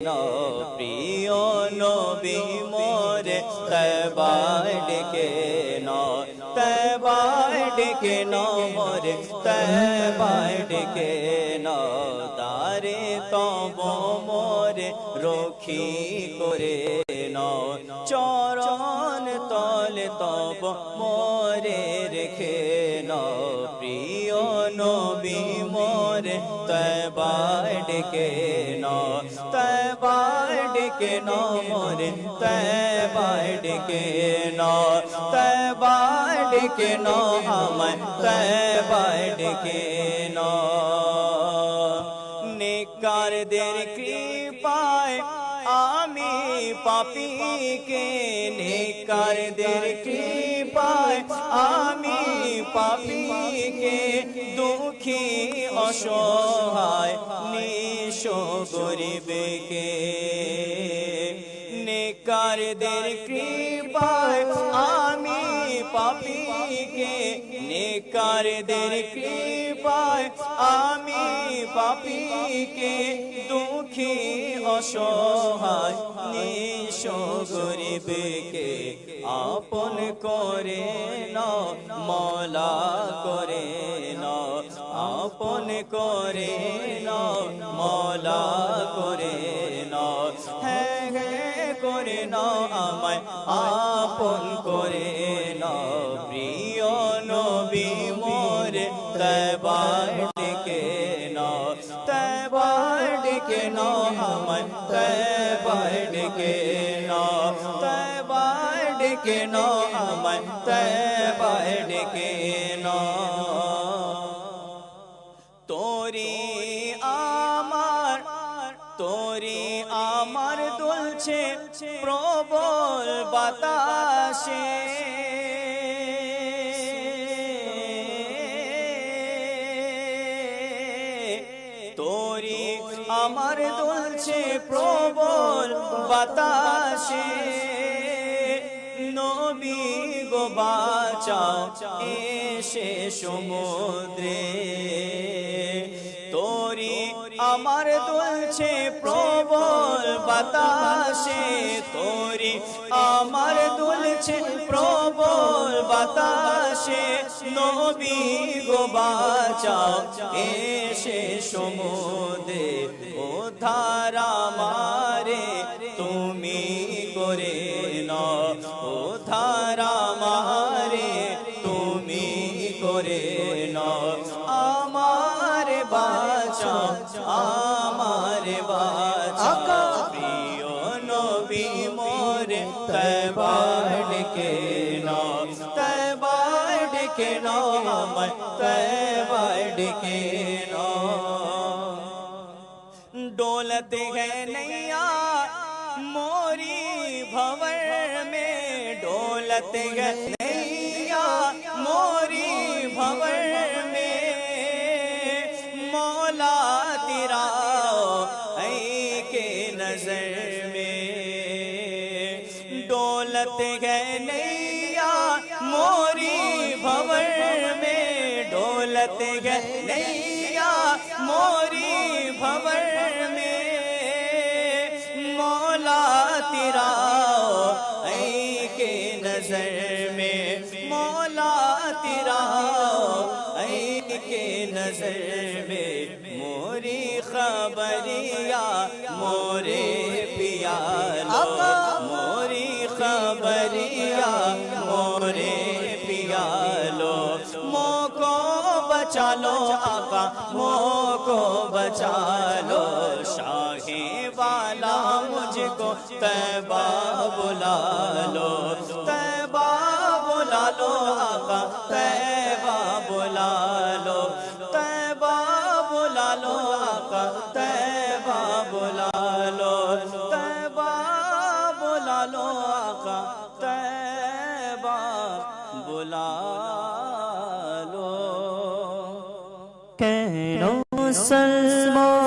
প্রিয় নবী মোরে তবায় ডেকে ন তবায় ডেকে ন মোরে তবায় ডেকে ন, তারে তব মোরে রক্ষী করে ন, চরণ তলে তব মোরে রেখে ন, প্রিয় মোরে তবায় ডেকে ন তবায় ডেকে ন মোরে তবায় ডেকে ন তবায় ডেকে ন আমায় তবায় ডেকে ন নেকারদের কৃপায় আমি পাপিকে নেকারদের কৃপায় আমি পাপিকে দুঃখী, অসহায় নিশ গরিবকে নেকারদের কৃপায় আমি পাপিকে নেকারদের কৃপায় আমি পাপিকে দুঃখী অসহায় নিশ গরিবকে আপন করে ন, মলা করে আপন করে মলা করে হ্যাঁ হ্যাঁ করে আমায়, আপন করে ন। প্রিয় নবী, মোরে তবার তবার ডেকে ন তবার ডেকে ন আমায় তবার ডেকে ন তোরি আমার তোরি আমার দুলছে প্রবল বাতাসে আমার দুলছে প্রবল বাতাসে। নবী গো বাঁচাও এসে সমুদ্রে। তোরি আমার দুলছে প্রবল বাতাসে। তোরি আমার দুলছে প্রবল বাতাসে। নবী গো বাঁচাও এসে সমুদ্রে। ধারা মারে, তুমি করে ন ধারা মারে, তুমি করে ন আমার বাঁচা আমার বাঁচা। প্রিয় নবী মোরে, তবার ডেকে ন তবার ডেকে ন আমার তবার डोलते है, नैया, मोरी भवर में डोलते है, नैया, मोरी भवर में मौला तेरा के नज़र में दौलत है, नैया, मोरी भवर में डोलते है, नैया, मोरी भवर گرا اے کے نظر میں موری خبریا مورے پیا موری خبریا مورے پیا لو مو کو بچا لو آقا مو کو بچا لو۔ شاہی والا مجھ کو تیبہ بلا لو۔ لو آقا تیبہ بلا لو تیبہ بلا لو آقا تیبہ بلا لو کہنو سلمو